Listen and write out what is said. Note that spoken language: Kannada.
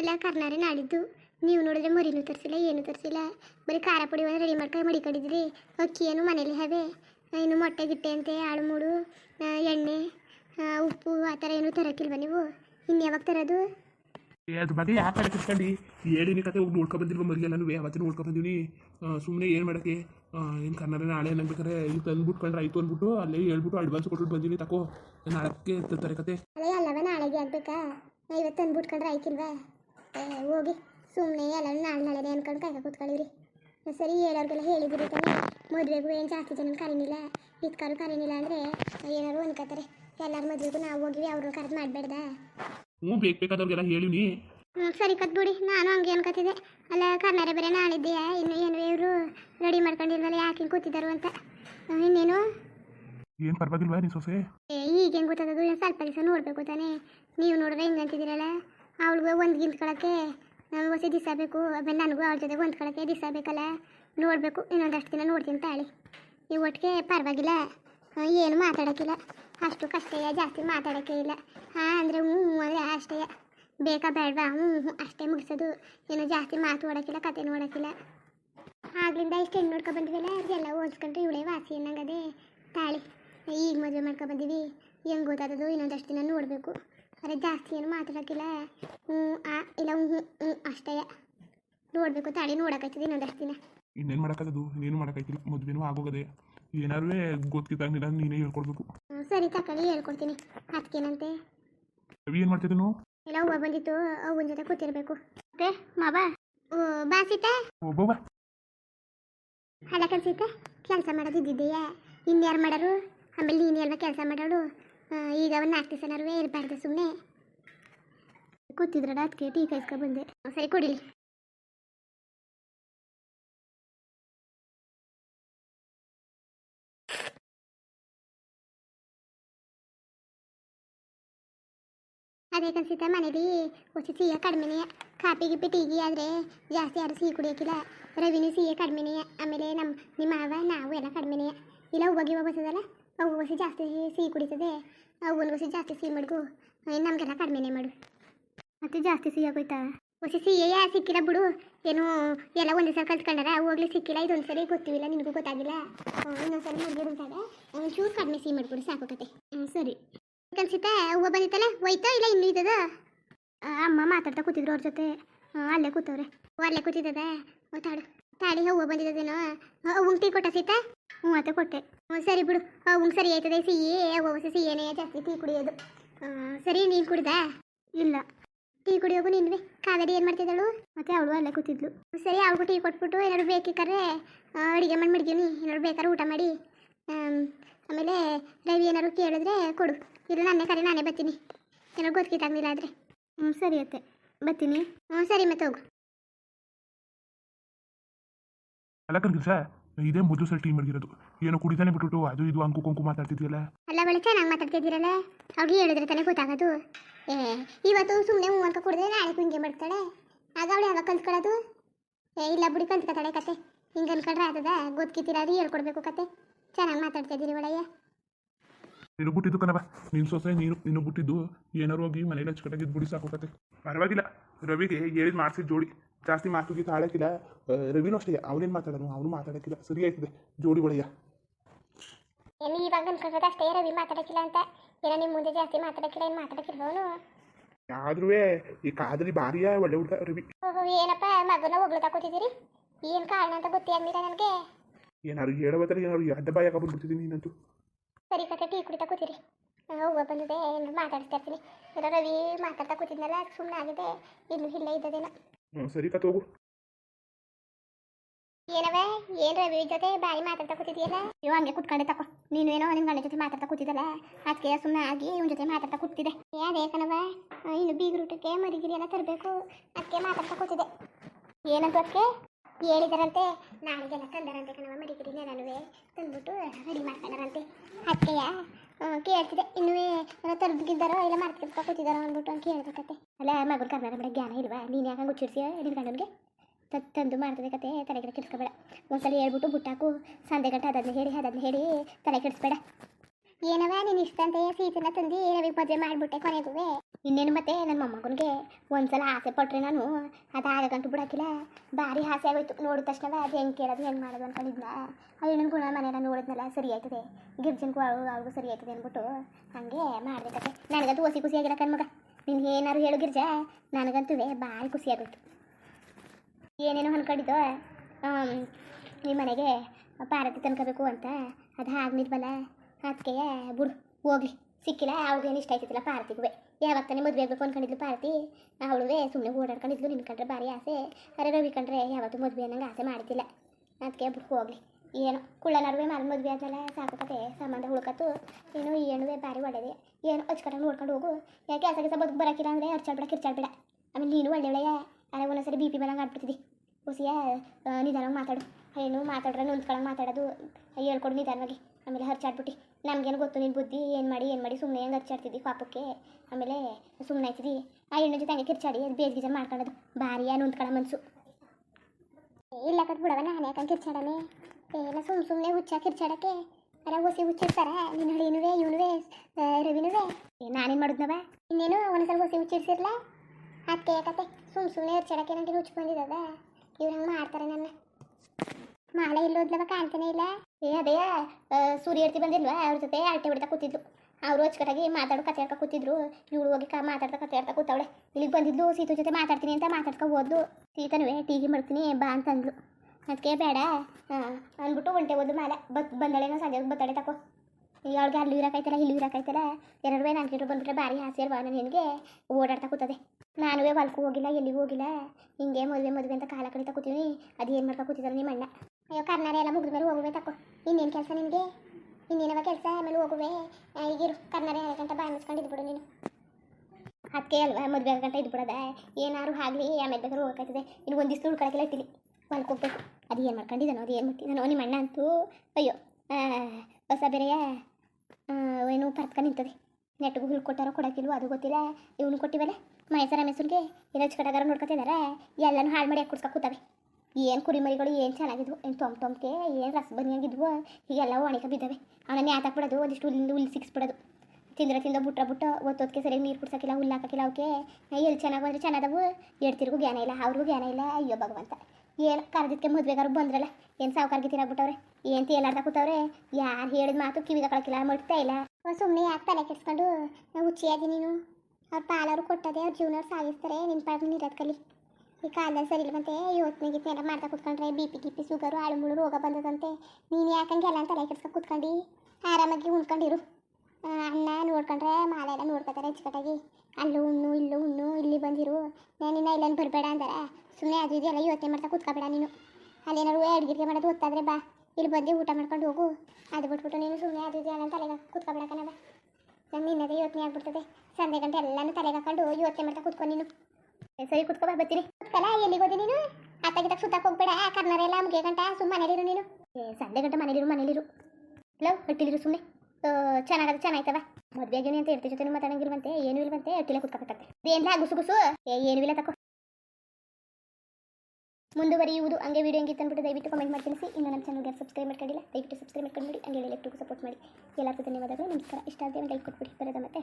ಅಲ್ಲ ಕರ್ನಾರೆ ನಾಡಿದ್ದು. ನೀವು ನೋಡಿದ್ರೆ ಮರಿನೂ ತರಿಸಿಲ್ಲ ಏನೂ ತರಿಸಿಲ್ಲ. ಬರೀ ಖಾರ ಪುಡಿ ಒಂದು ರೆಡಿ ಮಾಡ್ಕೊಂಡು ಮಡಿಕೊಂಡಿದ್ರಿ. ಅಕ್ಕಿ ಏನು ಮನೇಲಿ ಹವೆ? ಇನ್ನು ಮೊಟ್ಟೆ ಗಿಟ್ಟೆ ಅಂತೆ ಆಳು ಮೂಡು ಎಣ್ಣೆ ಉಪ್ಪು ಆ ಥರ ಏನೂ ತರೋಕ್ಕಿಲ್ವ ನೀವು? ಇನ್ನು ಯಾವಾಗ ತರೋದು? ಅದ್ರ ಬಗ್ಗೆ ಯಾಕೆ ಕಡೆ ಕಿತ್ಕೊಂಡು ಹೇಳಿನಿ ಕತೆ ಹೋಗಿ ನೋಡ್ಕೊ ಬಂದಿರುವ ಮರಿ ಎಲ್ಲನೂ ಅವತ್ತಿನ ನೋಡ್ಕೊ ಬಂದೀನಿ ಸುಮ್ಮನೆ ಏನು ಮಾಡೋಕ್ಕೆ? ಏನು ಕನ್ನಡ ನಾಳೆ ನಂಬೇಕಾರೆ ಇಲ್ಲಿ ತಂದು ಬಿಟ್ಕೊಂಡ್ರೆ ಆಯಿತು ಅಂದ್ಬಿಟ್ಟು ಅಲ್ಲೇ ಹೇಳ್ಬಿಟ್ಟು ಅಡ್ವಾನ್ಸ್ ಕೊಟ್ಬಿಟ್ಟು ಬಂದೀನಿ ತಕೋ. ನಾಳೆ ತರಕತೆ ಕತೆ. ಅದೇ ಅಲ್ಲವ ನಾಳೆಗೆ ಆಗ್ಬೇಕಾ? ಇವತ್ತು ತಂದು ಆಯ್ತಿಲ್ವಾ? ಹೋಗಿ ಸುಮ್ಮನೆ ಎಲ್ಲರೂ ನಾಳೆ ನಾಳೆ ಅನ್ಕೊಂಡು ಕಾಯ್ಕ ಕೂತ್ಕೊಳ್ಳಿವ್ರಿ. ಸರಿ ಹೇಳೋರ್ಗೆಲ್ಲ ಹೇಳಿದಿರಿ ತಾನೆ. ಮದುವೆಗೂ ಏನು ಜಾಸ್ತಿ ಜನ ಕರೀನಿಲ್ಲ. ಇತ್ಕಾರು ಕರೀನಿಲ್ಲ ಅಂದರೆ ಏನಾರು ಅನ್ಕೋತಾರೆ. ಎಲ್ಲರ ಮದುವೆಗೂ ನಾವು ಹೋಗಿವಿ ಅವ್ರನ್ನ ಕರೆದು ಮಾಡಬೇಡ್ದ? ಹ್ಞೂ ಬೇಕು ಬೇಕಾದವ್ರಿಗೆಲ್ಲ ಹ್ಞೂ ಸರಿ ಕತ್ ಬಿಡಿ. ನಾನು ಹಂಗೆ ಅನ್ಕೋತಿದ್ದೆ. ಅಲ್ಲ ಕರ್ನಾರೆ ಬೇರೆ ನಾಳಿದ್ದೆ ಇನ್ನು ಏನು ಇವರು ರೆಡಿ ಮಾಡ್ಕೊಂಡಿಲ್ವಲ್ಲ ಯಾಕೆ ಹಿಂಗೆ ಕೂತಿದ್ದಾರು ಅಂತ? ಇನ್ನೇನು? ಏನು ಪರವಾಗಿಲ್ವಾ ನೀ ಸೊಸೆ? ಏ, ಈಗ ಹೆಂಗೆ ಗೊತ್ತಾಗೋದು ಸ್ವಲ್ಪ ದಿವಸ ನೋಡಬೇಕು ತಾನೇ. ನೀವು ನೋಡಿದ್ರೆ ಹಿಂಗೆ ಅಂತಿದ್ದೀರಲ್ಲ? ಅವಳಿಗೆ ಒಂದು ಗಿಂತ್ಕೊಳಕ್ಕೆ ನಮಗೆ ಹೊಸ ದಿವಸ ಬೇಕು ಆಮೇಲೆ ನನಗೂ ಅವಳ ಜೊತೆಗೆ ಹೊಂದ್ಕೊಳಕ್ಕೆ ದಿವಸ ಬೇಕಲ್ಲ ನೋಡಬೇಕು ಇನ್ನೊಂದಷ್ಟು ದಿನ ನೋಡ್ತೀನಿ ತಾಳಿ. ಈ ಒಟ್ಟಿಗೆ ಪರವಾಗಿಲ್ಲ ಏನು ಮಾತಾಡೋಕ್ಕಿಲ್ಲ. ಅಷ್ಟು ಕಷ್ಟ ಜಾಸ್ತಿ ಮಾತಾಡೋಕ್ಕೆ ಇಲ್ಲ. ಹಾಂ, ಅಂದರೆ ಹ್ಞೂ ಅಂದರೆ ಅಷ್ಟೇ. ಬೇಕಾ ಬೇಡವಾ? ಹ್ಞೂ ಹ್ಞೂ ಅಷ್ಟೇ ಮುಗಿಸೋದು. ಏನೋ ಜಾಸ್ತಿ ಮಾತು ಓಡೋಕ್ಕಿಲ್ಲ, ಕತೆ ನೋಡೋಕ್ಕಿಲ್ಲ. ಆಗಲಿಂದ ಇಷ್ಟು ಹೆಣ್ಣು ನೋಡ್ಕೊ ಬಂದಿವಲ್ಲ ಅದೆಲ್ಲ ಹೋಲ್ಸ್ಕೊಂಡ್ರೆ ಇವಳೇ ವಾಸಿ ಅನ್ನಂಗದೆ ತಾಳಿ. ಈಗ ಮದುವೆ ಮಾಡ್ಕೊ ಬಂದೀವಿ. ಹೆಂಗೆ ಗೊತ್ತಾದದು ಇನ್ನೊಂದಷ್ಟು ದಿನ ನೋಡಬೇಕು. ಅರೆ ಜಾಸ್ತಿ ಏನು ಮಾತಾಡೋಕ್ಕಿಲ್ಲ ಹ್ಞೂ ಆ ಇಲ್ಲ ಹ್ಞೂ ಹ್ಞೂ ಅಷ್ಟೇ. ನೋಡಬೇಕು ತಾಳಿ ನೋಡೋಕೈತದೆ ಇನ್ನೊಂದಷ್ಟು ದಿನ. ಇನ್ನೇನು ಮಾಡೋಕ್ಕದು ಇನ್ನೇನು ಮಾಡೋಕ್ಕಾಯ್ತಿಲ್ಲ. ಮದುವೆನೂ ಆಗೋಗದೆ. ಏನಾರು ಗೊತ್ತಿದ್ದಾಗಿಲ್ಲ ನೀನೇ ಹೇಳ್ಕೊಡ್ಬೇಕು. ಸರಿ ತಕೊಳ್ಳಿ ಹೇಳ್ಕೊಡ್ತೀನಿ. ಅದಕ್ಕೇನಂತೆ? ಏನು ಮಾಡ್ತಿದ್ದನು ಎಲ್ಲ ಹೂವು ಬಂದಿತ್ತು. ಅವನ ಜೊತೆ ಕೂತಿರ್ಬೇಕು. ಮತ್ತೆ ಮಾವ ಓ ಬಾ ಸೀತೆ. ಒಬ್ಬೊಬ್ಬ ಅಲ್ಲ ಸೀತೆ ಕೆಲಸ ಮಾಡೋದು ಇದ್ದಿದ್ದೆಯಾ? ಇನ್ಯಾರು ಮಾಡೋರು? ಆಮೇಲೆ ನೀನು ಅಲ್ವಾ ಕೆಲಸ ಮಾಡೋಳು ಈಗ ನಾಲ್ಕು ದಿವಸನಾರು ಇರಬಾರ್ದು ಸುಮ್ಮನೆ ಕೂತಿದ್ರಡ ಅದಕ್ಕೆ ಟೀ ಕಾಯಿಸ್ಕೊ ಬಂದೆ. ಸರಿ, ಕುಡಿಲಿ. ಅದೇ ಕನ್ಸಿತ ಮನೇಲಿ ಹೊಸ ಸಿಹಿ ಕಡಿಮೆನೇ ಕಾಪಿ ಗಿಪ್ಪಿ ಟೀಗಿ ಆದರೆ ಜಾಸ್ತಿ ಯಾರು ಸಿಹಿ ಕುಡಿಯೋಕ್ಕಿಲ್ಲ. ರವಿನೂ ಸಿಹಿ ಕಡಿಮೆನೇ, ಆಮೇಲೆ ನಮ್ಮ ನಿಮ್ಮ ಮಾವ, ನಾವು ಎಲ್ಲ ಕಡಿಮೆನೇ. ಇಲ್ಲ ಹೋಗಿ ಬಸದಲ್ಲ? ಅವು ಹೊಸಿ ಜಾಸ್ತಿ ಸಿಹಿ ಕುಡಿತದೆ ಅವನ ಹೊಸಿ ಜಾಸ್ತಿ ಸಿಹಿ ಮಾಡ್ಗು ನಮ್ಗೆಲ್ಲ ಕಡಿಮೆನೇ ಮಾಡು. ಮತ್ತೆ ಜಾಸ್ತಿ ಸಿಹಿ ಆಗೋಯ್ತಾ? ಹೊಸಿ ಸಿಹಿಯೇ ಸಿಕ್ಕಿಲ್ಲ ಬಿಡು, ಏನು ಎಲ್ಲ ಒಂದೇ ಸಲ ಕಲ್ತ್ಕೊಂಡಾರ ಹೋಗ್ಲಿ ಸಿಕ್ಕಿಲ್ಲ ಇದೊಂದು ಸರಿ ಗೊತ್ತಿಲ್ಲ ನಿನಗೂ ಗೊತ್ತಾಗಿಲ್ಲ ಇನ್ನೊಂದ್ಸಲ ಮದುವೆ ಚೂರು ಕಡಿಮೆ ಸಿಹಿ ಮಾಡ್ಬಿಡು ಸಾಕು ಕತೆ. ಹ್ಞೂ ಸರಿ. ಕನ್ಸಿತ ಹೂವು ಬಂದಿತ್ತಲ್ಲ, ಹೋಯ್ತಾ ಇಲ್ಲ ಇನ್ನೂ ಇದ್ದದ? ಅಮ್ಮ ಮಾತಾಡ್ತಾ ಕೂತಿದ್ರು ಅವ್ರ ಜೊತೆ. ಅಲ್ಲೇ ಕೂತವ್ರೆ. ಅಲ್ಲೇ ಕೂತಿದ್ದದ? ತಾಡು ತಾಳಿ ಹೂವು ಬಂದಿದ್ದದೇನೋ? ಅವಂಗೆ ಟೀ ಕೊಟ್ಟ ಸೀತಾ? ಹ್ಞೂ ಅತ್ತೆ ಕೊಟ್ಟೆ. ಸರಿ ಬಿಡು. ಅವಂಗೆ ಸರಿ ಆಯ್ತದೆ, ಸಿಹಿ. ಹೂವು ಸಿಹಿಯೇ ಏನೇ ಜಾಸ್ತಿ ಟೀ ಕುಡಿಯೋದು. ಸರಿ, ನೀನು ಕುಡ್ದಾ? ಇಲ್ಲ. ಟೀ ಕುಡಿಯೋಗು ನಿನ್ವೆ. ಕಾವೇರಿ ಏನು ಮಾಡ್ತಿದ್ದಳು? ಮತ್ತೆ ಅವಳು ಅಲ್ಲೇ ಕೂತಿದ್ಲು. ಸರಿ, ಅವಳಿಗೂ ಟೀ ಕೊಟ್ಬಿಟ್ಟು ಏನಾದ್ರು ಬೇಕಿಕ್ಕಾರೆ ಅಡುಗೆ ಮಾಡಿ ಮಡ್ಗೀನಿ. ಏನಾದ್ರು ಬೇಕಾದ್ರೆ ಊಟ ಮಾಡಿ. ಆಮೇಲೆ ರವಿ ಏನಾದ್ರು ಕೇಳಿದ್ರೆ ಕೊಡು. ಇಲ್ಲ ನನ್ನೇ ಕರೆ, ನಾನೇ ಬರ್ತೀನಿ. ಏನಾದ್ರು ಗೊತ್ತಿದ್ದಾಗಲಿಲ್ಲ ಆದರೆ. ಹ್ಞೂ, ಸರಿ ಅತ್ತೆ. ಬರ್ತೀನಿ. ಹ್ಞೂ, ಸರಿ, ಮತ್ತೆ ಹೋಗು. ಅಲ್ಲ ಇದೇ ಮೊದಲು ಸಲ ಟೀಮ್ ಮಡಗಿರೋದು ಏನೋ ಕುಡಿತಾನೆ ಬಿಟ್ಬಿಟ್ಟು ಅದು ಇದು ಅಂಕು ಕೊಂಕು ಮಾತಾಡ್ತಿದ್ಯಲ್ಲ? ಅಲ್ಲ ಬಳಿ ಚೆನ್ನಾಗಿ ಮಾತಾಡ್ತಿದ್ದೀರಲ್ಲ? ಅವ್ರಿಗೆ ಹೇಳಿದ್ರೆ ತಾನೇ ಗೊತ್ತಾಗೋದು. ಏ ಇವತ್ತು ಸುಮ್ಮನೆ ಹೂ ಅಂತ ಕುಡಿದ್ರೆ ನಾಳೆ ಹಿಂಗೆ ಮಾಡ್ತಾಳೆ ಆಗ ಅವಳು ಯಾವಾಗ ಕಲ್ತ್ಕೊಳ್ಳೋದು ಏ ಇಲ್ಲ ಬಿಡಿ ಕಲ್ತ್ಕೊತಾಳೆ ಕತೆ. ಹಿಂಗೆ ಅನ್ಕೊಂಡ್ರೆ ಆತದ? ಗೊತ್ತಿತ್ತೀರ ಅದು ಹೇಳ್ಕೊಡ್ಬೇಕು ಕತೆ. ಚೆನ್ನಾಗಿ ಮಾತಾಡ್ತಿದ್ದೀರಿ ಒಳಯ್ಯ ನೀನು ಬಿಟ್ಟಿದ್ದು ಕಣವ ನಿನ್ನ ಸೊಸೆ ನೀನು ನೀನು ಬಿಟ್ಟಿದ್ದು. ಏನಾರು ಹೋಗಿ ಮನೇಲಿ ಅಚ್ಚುಕಟ್ಟಾಗಿದ್ದು ಬಿಡಿ ಸಾಕು ಕತೆ. ಪರವಾಗಿಲ್ಲ. ರವಿಗೆ ಹೇಳಿದ್ ಮಾಡ್ಸಿದ್ ಜೋಡಿ. ಜಾಸ್ತಿ ಮಾತು ತಾಳಕ್ಕಿಲ್ಲ ಆ, ರವಿನೂ ಅಷ್ಟೇ. ಅವನೇನು ಮಾತಾಡೋನು ಅವನು ಮಾತಾಡೋಕ್ಕಿಲ್ಲ. ಸರಿ ಆಯ್ತದೆ. ಜೋಡಿ ಒಳಗೆ ಏನು ಇವಾಗ ಅನ್ಕೊಂಡ್ರೆ ಅಷ್ಟೇ ರವಿ ಮಾತಾಡೋಕ್ಕಿಲ್ಲ ಅಂತ. ಏನೋ ನಿಮ್ಮ ಮುಂದೆ ಜಾಸ್ತಿ ಮಾತಾಡೋಕ್ಕಿಲ್ಲ ಏನು ಮಾತಾಡೋಕ್ಕಿಲ್ವನು? ಆದ್ರೂ ಈ ಕಾದ್ರಿ ಭಾರಿಯ ಒಳ್ಳೆ ಹುಡುಗ ರವಿ. ಓಹೋ ಏನಪ್ಪ ಮಗನ ಹೊಗ್ಳು ತಗೋತಿದ್ದೀರಿ ಏನು ಕಾರಣ ಅಂತ ಗೊತ್ತೇ ಆಗ್ಲಿಲ್ಲ ನನಗೆ. ಏನಾರು ಹೇಳೋದ್ರೆ ಏನಾರು ಅಡ್ಡ ಬಾಯಾಗ ಬಂದ್ಬಿಡ್ತಿದ್ದೀನಿ ನೀನಂತೂ. ಸರಿ ಕತೆ ಟೀ ಕುಡಿತಾ ಕೂತಿರಿ. ಹೋಗುವ ಬಂದಿದೆ ಏನಾದ್ರು ಮಾತಾಡ್ತಾ ಇರ್ತೀನಿ ರವಿ ಮಾತಾಡ್ತಾ ಕೂತಿದ್ನಲ್ಲ ಸುಮ್ಮನೆ ಆಗಿದೆ. ಇನ್ನು ಇಲ್ಲೇ ಇದ್ದದೇನೋ. ಹ್ಞೂ ಸರಿ ಕತ್ ಹೋಗು. ಏನವ? ಏನ್ ರವಿ ಜೊತೆ ಬಾರಿ ಮಾತಾಡ್ತಾ ಕೂತಿದ್ಯಲ್ಲ? ಇವ ಹಂಗೆ ಕುತ್ಕೊಂಡೆ, ತಕೋ. ನೀನು ಏನೋ ನಿಮ್ಮ ಗಂಡ ಜೊತೆ ಮಾತಾಡ್ತಾ ಕೂತಿದ್ದಲ್ಲ? ಅದಕ್ಕೆ ಸುಮ್ಮನೆ ಆಗಿ ಇವನ ಜೊತೆ ಮಾತಾಡ್ತಾ ಕೂತಿದೆ ಏ, ಅದೇ ಕಣವ ಇನ್ನು ಬೀಗ್ರೂಟಕ್ಕೆ ಮರಿಗಿರಿ ಎಲ್ಲ ತರಬೇಕು. ಅದಕ್ಕೆ ಮಾತಾಡ್ತಾ ಕೂತಿದೆ ಏನಂತ ಅದಕ್ಕೆ? ಹೇಳಿದಾರಂತೆ. ನಾಳೆಗೆಲ್ಲ ತಂದಾರಂತೆ ಕಣವ ಮರಿಗಿರಿನೇ ನೆಲನುವೆ ತಂದ್ಬಿಟ್ಟು ರೆಡಿ ಮಾಡ್ಕೊಂಡಾರಂತೆ. ಅದಕ್ಕೆಯ ಕೇಳ್ತಿದೆ ಇನ್ನುವೇ ಏನೋ ತರದಿದ್ದಾರೋ ಇಲ್ಲ ಮಾರ್ಕೆಟ್ತಾ ಕೂತಿದ್ದಾರೋ ಅಂದ್ಬಿಟ್ಟು ಅಂತ ಕೇಳ್ಬೇಕತ್ತೆ ಅಲ್ಲ ಮಗನ ಕರ್ನಾಟಕ ಬಿಡ ಜ್ಞಾನ ಇಲ್ವಾ? ನೀನು ಯಾಕೆ ಹುಚ್ಚಿಡ್ತೀಯ? ನಿನ್ನ ಗಂಡನಿಗೆ? ತಂದು ಮಾಡ್ತದೆ ಕತೆ, ತಲೆ ಕೆಡ ಕೆಡಿಸ್ಕೋಬೇಡ. ಒಂದ್ಸಲ ಹೇಳ್ಬಿಟ್ಟು ಬುಟ್ಟಾಕು, ಸಂದೆ ಗಂಟೆ ಅದನ್ನ ಹೇಳಿ ಅದನ್ನ ಹೇಳಿ, ತಲೆ ಕೆಡಿಸ್ಬೇಡ. ಏನವ, ನೀನು ಇಷ್ಟಂತೆ ಸೀತನ ತಂದು ರವಿಗೆ ಮದುವೆ ಮಾಡಿಬಿಟ್ಟೆ ಕೊನೆಗೂ ಇನ್ನೇನು ಮತ್ತೆ ನನ್ನ ಮೊಮ್ಮಗನಿಗೆ ಒಂದ್ಸಲ ಆಸೆ ಪಟ್ರೆ ನಾನು, ಅದು ಆಗಂಟು ಬಿಡಾಕಿಲ್ಲ. ಭಾರಿ ಆಸೆ ಆಗೋಯ್ತು. ನೋಡಿದ ತಕ್ಷಣ ಅದು ಹೆಂಗೆ ಕೇಳೋದು, ಹೆಂಗೆ ಮಾಡೋದು ಅಂದ್ಕೊಂಡಿದ್ನ ಅದು ಇನ್ನೊಂದು ಗುಣ ಮನೆಯಲ್ಲ ನೋಡಿದ್ನಲ್ಲ, ಸರಿ ಆಯ್ತದೆ. ಗಿರ್ಜನ್ಗೂ ಅವಳು ಅವ್ರಿಗೂ ಸರಿ ಆಯ್ತದೆ ಅಂದ್ಬಿಟ್ಟು ಹಂಗೆ ಮಾಡಬೇಕೆ ನನಗಂತೂ ಹೊಸಿ ಖುಷಿಯಾಗಿಲ್ಲ ಕಣ್ಮಗ. ನೀನು ಏನಾರು ಹೇಳು ಗಿರ್ಜಾ. ನನಗಂತೂ ಭಾರಿ ಖುಷಿಯಾಗೋಯ್ತು ಏನೇನೋ ಅನ್ಕೊಂಡಿದ್ದೋ ನಿಮ್ಮ ಮನೆಗೆ ಪಾರತಿ ತನ್ಕೋಬೇಕು ಅಂತ. ಅದು ಆಗ್ನಿದ್ವಲ್ಲ ಅದಕ್ಕೆ ಬಿಡು, ಹೋಗ್ಲಿ. ಸಿಕ್ಕಿಲ್ಲ ಅವ್ಳಿಗೇನು ಇಷ್ಟ ಆಯ್ತಿಲ್ಲ ಪಾರ್ತಿಗೂ ಯಾವತ್ತಾನೆ ತಾನೇ ಮದುವೆ ಆಗಬೇಕು ಅನ್ಕೊಂಡಿದ್ಲು ಪಾರ್ತಿ, ಅವಳುವೆ ಸುಮ್ಮನೆ ಓಡಾಡ್ಕೊಂಡಿದ್ಲು ನಿನ್ನ ಕಂಡ್ರೆ ಭಾರಿ ಆಸೆ. ಅರೆ ರವಿ ಕಂಡ್ರೆ ಯಾವತ್ತು ಮದುವೆ ಅನ್ನಂಗೆ ಆಸೆ ಮಾಡ್ತಿಲ್ಲ. ಅದಕ್ಕೆ ಬಿಟ್ಟು ಹೋಗ್ಲಿ. ಏನೋ ಕುಳ್ಳನರುವೆ ಮರ ಮದುವೆ ಆದ್ಮೇಲೆ ಸಾಕುಕತೆ ಸಂಬಂಧ ಹುಳ್ಕತ್ತು. ಏನು ಈ ಹೆಣ್ಣುವೆ ಭಾರಿ ಒಳ್ಳೆದೆ. ಏನು ಅಚ್ಕಟ್ಟಾಗಿ ನೋಡ್ಕೊಂಡು ಹೋಗು. ಯಾಕೆ ಆಸೆ ಕೆಲಸ ಬದುಕು ಬರೋಕಿಲ್ಲ ಅಂದರೆ ಅರ್ಚಾಡ್ಬೇಡ ಕಿರ್ಚಾಡ್ಬೇಡ ಆಮೇಲೆ ನೀನು ಒಳ್ಳೆಯ, ಅರೆ ಒಂದೊಂದ್ಸರಿ ಬಿ ಪಿ ಬರಂಗೆ ಆಗ್ಬಿಡ್ತಿದ್ದಿ ಹುಸಿಯ ನಿಧಾನವಾಗಿ ಮಾತಾಡು. ಏನು ಮಾತಾಡ್ರೆ ನೊಂದ್ಕೊಳಂಗೆ ಮಾತಾಡೋದು. ಹೇಳ್ಕೊಡು ನಿಧಾನವಾಗಿ. ಆಮೇಲೆ ಹರ್ಚಾಡ್ಬಿಟ್ಟು. ನಮಗೇನು ಗೊತ್ತು ನಿನ್ನ ಬುದ್ಧಿ ಏನು ಮಾಡಿ ಏನು ಮಾಡಿ ಸುಮ್ಮನೆ ಹೆಂಗೆ ಹಚ್ಚಾಡ್ತಿದ್ವಿ ಪಾಪಕ್ಕೆ? ಆಮೇಲೆ ಸುಮ್ಮನೆ ಆಯ್ತಿದ್ದಿ ಆ ಹೆಣ್ಣು ಜೊತೆ ಹಂಗೆ ಕಿರ್ಚಾಡಿ, ಅದು ಬೇಜ್ ಗೀಜ ಭಾರಿ ಏನು ನೊಂದ್ಕೊಳ್ಳೋ ಮನಸ್ಸು ಇಲ್ಲ, ಕಟ್ಬಿಡವ ನಾನು, ಯಾಕಂಗೆ ಕಿರ್ಚಾಡನೆ? ಎಲ್ಲ ಸುಮ್ಮ ಸುಮ್ಮನೆ ಹುಚ್ಚ ಕಿರ್ಚಾಡಕ್ಕೆ. ಅರ ಹೊಸಿ ಹುಚ್ಚಿರ್ತಾರೆ, ನಿನ್ನ ಹಳಿನುವೆ, ಇವನುವೆ ರವಿನುವೆ. ನಾನೇನು ಮಾಡಿದ್ನವ? ಇನ್ನೇನು ಒಂದ್ಸಲ ಹೊಸಿ ಹುಚ್ಚಿರ್ಸಿರ್ಲ? ಅದಕ್ಕೆ ಯಾಕತ್ತೆ ಸುಮ್ಮ ಸುಮ್ಮನೆ ಹಚ್ಚಾಡಕ್ಕೆ ನನಗೆ ಹುಚ್ಚು ಬಂದಿದ್ದದ ಇವ್ರು ಹಂಗೆ ಮಾಡ್ತಾರೆ ನನ್ನ. ಮಾಲೆ ಇಲ್ಲೋದ್ಲವ, ಕಾಣ್ತಾನೆ ಇಲ್ಲ. ಏ, ಅದೇ ಸೂರ್ಯ ಹೇಳ್ತಿ ಬಂದಿಲ್ವಾ ಅವ್ರ ಜೊತೆ ಅಟ್ಟೆ ಹೊಡಿತಾ ಕೂತಿದ್ಲು. ಅವರು ಅಚ್ಚುಕಟ್ಟಾಗಿ ಮಾತಾಡೋ ಕತೆ ಕೂತಿದ್ರು. ಇವಳು ಹೋಗಿ ಮಾತಾಡ್ತಾ ಕತೆ ಆಡ್ತಾ ಕೂತವಳೆ. ಇಲ್ಲಿಗೆ ಬಂದಿದ್ಲು, ಸೀತು ಜೊತೆ ಮಾತಾಡ್ತೀನಿ ಅಂತ ಮಾತಾಡ್ಕೊ ಹೋದ್ಲು. ಸೀತನುವೆ ಟೀಗೆ ಮಾಡ್ತೀನಿ, ಬಾ ಅಂತ ಅಂದ್ಲು. ಅದಕ್ಕೆ ಬೇಡ ಹಾಂ ಅಂದ್ಬಿಟ್ಟು ಒಂಟೆ ಹೋದ್ಲು ಮಾಲೆ. ಬತ್, ಬಂದಳೇನೋ ಸಂಜೆ ಬತ್ತಾಳೆ, ತಕೋ. ಈಗ ಅವಳಿಗೆ ಅಲ್ಲಿ ಇರೋಕಾಯ್ತಲ್ಲ, ಇಲ್ಲಿ ಇರೋಕಾಯ್ತಲ್ಲ. ಎರಡುವೆ ನನ್ನ ಗಿಡ ಬಂದ್ಬಿಟ್ರೆ ಭಾರಿ ಹಾಸ್ಯ ನಾನು ಹೆಣ್ಣಿಗೆ ಓಡಾಡ್ತಾ ಕೂತದೆ. ನಾನು ಹೊಲ್ಕು ಹೋಗಿಲ್ಲ, ಎಲ್ಲಿಗೂ ಹೋಗಿಲ್ಲ. ಹಿಂಗೆ ಮದುವೆ ಮದುವೆ ಅಂತ ಕಾಲ ಕಡಿತಾ ಕೂತೀನಿ ಅದು ಏನು ಮಾಡ್ತಾ ಕೂತಿದ್ದಾರೆ ನಿಮ್ಮ ಅಣ್ಣ ಅಯ್ಯೋ ಕರ್ನಾರ ಎಲ್ಲ ಮುಗಿದ ಮೇಲೆ ಹೋಗುವೆ ತಕೋ. ಇನ್ನೇನು ಕೆಲಸ ನಿನಗೆ ಇನ್ನೇನವ ಕೆಲಸ? ಆಮೇಲೆ ಹೋಗುವೆ. ಈಗಿರು ಕರ್ನಾರ ಗಂಟೆ ಬಾಯಿ ಮುಚ್ಕೊಂಡು ಇದ್ಬಿಡು ನೀನು. ಅದಕ್ಕೆ ಅಲ್ವಾ, ಮದುವೆ ಗಂಟೆ ಇದ್ಬಿಡೋದ? ಏನಾರು ಆಗಲಿ, ಆಮೇಲೆ ಬೇಕಾದ್ರೆ ಹೋಗಕ್ಕಾಯ್ತದೆ. ಇನ್ನು ಒಂದಿಷ್ಟು ಉಳ್ಕೊಳಕ್ಕೆಲ್ಲ ಇಟ್ಟಿಲಿ ಹೊಲ್ಕ್ ಹೋಗ್ಬೇಕು. ಅದು ಏನು ಮಾಡ್ಕೊಂಡಿದ್ದಾನೋ ಅದು ಏನು ಮುಟ್ಟಿದ್ದಾನೋ ನಿಮ್ಮ ಅಣ್ಣ ಅಂತೂ. ಅಯ್ಯೋ ಹೊಸ ಬೇರೆಯ ಏನು ಪರ್ತ್ಕ ನಿಂತದೆ. ನೆಟ್ಗೂ ಹುಲ್ ಕೊಟ್ಟಾರೋ ಕೊಡೋಕ್ಕಿಲ್ವೋ, ಅದು ಗೊತ್ತಿಲ್ಲ. ಇವನು ಕೊಟ್ಟಿವಲ್ಲ? ಮೈಸೂರ ಮೆಸೂರಿಗೆ ಏನೋ ಚಿಕ್ಕಟಾಗಾರ ನೋಡ್ಕೊತಿದ್ದಾರೆ ಎಲ್ಲನೂ ಹಾಳು ಮಾಡಿ ಕುಡ್ಸ್ಕೊ ಕೂತವೆ. ಏನು ಕುರಿಮರಿಗಳು, ಏನು ಚೆನ್ನಾಗಿದ್ವು, ಏನು ತೊಮ್ ತೊಮ್ಕೆ, ಏನು ರಸ ಬನಿಯಾಗಿದ್ವು ಹೀಗೆಲ್ಲ ಒಣಕ ಬಿದ್ದಾವೆ. ಅವನ ನ್ಯಾತಾಕ್ಬಿಡೋದು ಒಂದಿಷ್ಟು ಹುಲ್ಲಿಂದ ಹುಲ್ಲು ಸಿಕ್ಸ್ಬಿಡೋದು. ತಿಂದ್ರೆ ತಿಂದ ಬುಟ್ಟ ಬುಟ್ಟ, ಒತ್ತೊತ್ತಿಗೆ ಸರಿಯಾಗಿ ನೀರು ಕುಡ್ಸಕ್ಕಿಲ್ಲ ಹುಲ್ಲು ಹಾಕಕ್ಕಿಲ್ಲ ಅವಕ್ಕೆ ಎಲ್ಲಿ ಚೆನ್ನಾಗಿ ಬಂದರೆ ಚೆನ್ನಾದವು. ಎಡ್ತಿರ್ಗೂ ಜ್ಞಾನ ಇಲ್ಲ, ಅವ್ರಿಗೂ ಜ್ಞಾನ ಇಲ್ಲ. ಅಯ್ಯೋ ಭಗವಂತ. ಏನು ಕರೆದಿದ್ದಕ್ಕೆ ಮದುವೆಗಾರು ಬಂದ್ರಲ್ಲ, ಏನು ಸಾವುಕಾರ್ಗೆ ತಿರಾಗ್ಬಿಟ್ಟವ್ರೆ ಏನು ತೇಲಾಡ್ತಾ ಕೂತವ್ರೆ. ಯಾರು ಹೇಳಿದ ಮಾತು ಕಿವಿಗೆ ಕಳಕಿಲ್ಲ ಮಡ್ತಾ ಇಲ್ಲ. ಸುಮ್ಮನೆ ಯಾಕೆ ತಲೆ ಕೆಡ್ಸ್ಕೊಂಡು? ಹುಚ್ಚಿಯಾದಿ ನೀನು. ಅವ್ರ ಪಾಲವ್ರು ಕೊಟ್ಟದೆ, ಅವ್ರ ಜೀವನವ್ರು ಸಾಗಿಸ್ತಾರೆ ನಿನ್ನ ಪಾಪ ನೀರದ್ ಕಲಿ ಈ ಕಾಲದಲ್ಲಿ ಸರಿ ಇಲ್ಲ ಯೋಚನೆ ಗೀತ್ನೆ ಎಲ್ಲ ಮಾಡ್ತಾ ಕೂತ್ಕೊಂಡ್ರೆ ಬಿ ಪಿ ಗಿಪಿ ಶುಗರು ಆಳುಮುಳು ರೋಗ ಬಂದದಂತೆ. ನೀನು ಯಾಕಂಗೆ ಎಲ್ಲ ತಲೆ ಕೆಡ್ಸ್ಕೊಂಡು ಕೂತ್ಕೊಂಡು? ಆರಾಮಾಗಿ ಉಣ್ಕೊಂಡಿರು. ಅಣ್ಣ ನೋಡ್ಕೊಂಡ್ರೆ ಮಾಲೆ ಎಲ್ಲ ನೋಡ್ಕೊತಾರೆ ಹೆಚ್ಚುಕಟ್ಟಾಗಿ ಅಲ್ಲೂ ಉಣ್ಣು, ಇಲ್ಲೂ ಉಣ್ಣು, ಇಲ್ಲಿ ಬಂದಿರು. ನಾನು ನಿನ್ನ ಇಲ್ಲೇನು ಬರಬೇಡ ಅಂದಾರ. ಸುಮ್ಮನೆ ಅದು ಇದೆಲ್ಲ ಯೋಚನೆ ಮಾಡ್ತಾ ಕುತ್ಕೊಬೇಡ ನೀನು. ಅಲ್ಲೇನಾರು ಅಡುಗೆ ಮಾಡೋದು ಗೊತ್ತಾದ್ರೆ ಬಾ. ಇಲ್ಲಿ ಬಂದು ಊಟ ಮಾಡ್ಕೊಂಡು ಹೋಗು. ಅದು ಬಿಟ್ಬಿಟ್ಟು ನೀನು ಸುಮ್ಮನೆ ಅದು ಇದೆಲ್ಲ ತಲೆಗೆ ಕೂತ್ಕೋಬೇಡ ನಾನು ನಿನ್ನದೇ ಯೋಚನೆ ಆಗ್ಬಿಡ್ತದೆ. ಸಂಜೆ ಗಂಟೆ ಎಲ್ಲನೂ ತಲೆಗೆ ಹಾಕೊಂಡು ಯೋಚನೆ ಮಾಡ್ತಾ ಕುತ್ಕೊಂಡು ನೀನು. ಸರಿ ಕುತ್ಕೋ, ಬಾ ಬರ್ತೀನಿ ಕುತ್ಕಲ ಎಲ್ಲಿಗೆ ಹೋದಿ ನೀನು? ಅತ್ತಾಗಿದ್ದಾಗ ಸುತ್ತಾಕ ಹೋಗ್ಬೇಡ. ಕರ್ನಾರ ಎಲ್ಲ ಮುಗಿಯ ಗಂಟ ಸುಮ್ಮ ಮನೇಲಿರು ನೀನು. ಸಂಜೆ ಗಂಟೆ ಮನೇಲಿರು ಮನೇಲಿರು. ಲವ್, ಹಟ್ಟಿಲಿರು ಸುಮ್ಮನೆ ಚೆನ್ನಾಗದ ಚೆನ್ನಾಯ್ತವ. ಮದುವೆ ಆಗೇನಿ ಅಂತ ಹೇಳ್ತಿ ಜೊತೆ ಮಾತಾಡಂಗಿಲ್ವಂತೆ, ಏನು ಇಲ್ವಂತೆ, ಹಟ್ಟಿಲೆ ಕುತ್ಕೋಬೇಕಂತೆ. ಏನ್ಲ, ಗುಸು ಗುಸು? ಏನು ಇಲ್ಲ, ತಕೋ. ಮುಂದುವರಿಯುವುದು, ಹಂಗೆ ವಿಡಿಯೋ ಹೆಂಗಿತ್ತು ತಂದ್ಬಿಟ್ಟು ದಯವಿಟ್ಟು ಕಮೆಂಟ್ ಮಾಡಿ, ತಿಳಿಸಿ. ಇನ್ನು ನಮ್ಮ ಚಾನಲ್ಗೆ ಸಬ್ಸ್ಕ್ರೈಬ್ ಮಾಡ್ಕೊಂಡಿಲ್ಲ, ದಯವಿಟ್ಟು ಸಬ್ಸ್ಕ್ರೈಬ್ ಮಾಡ್ಕೊಂಡ್ಬಿಡಿ, ಹಂಗೆ ಎಲೆಕ್ಟ್ರಿಗೂ ಸಪೋರ್ಟ್ ಮಾಡಿ ಎಲ್ಲರಿಗೂ ಧನ್ಯವಾದಗಳು. ನಮಸ್ಕಾರ. ಇಷ್ಟ ಆದರೆ ಲೈಕ್ ಕೊಟ್ಬಿಡಿ. ಬರೋದ ಮತ್ತೆ.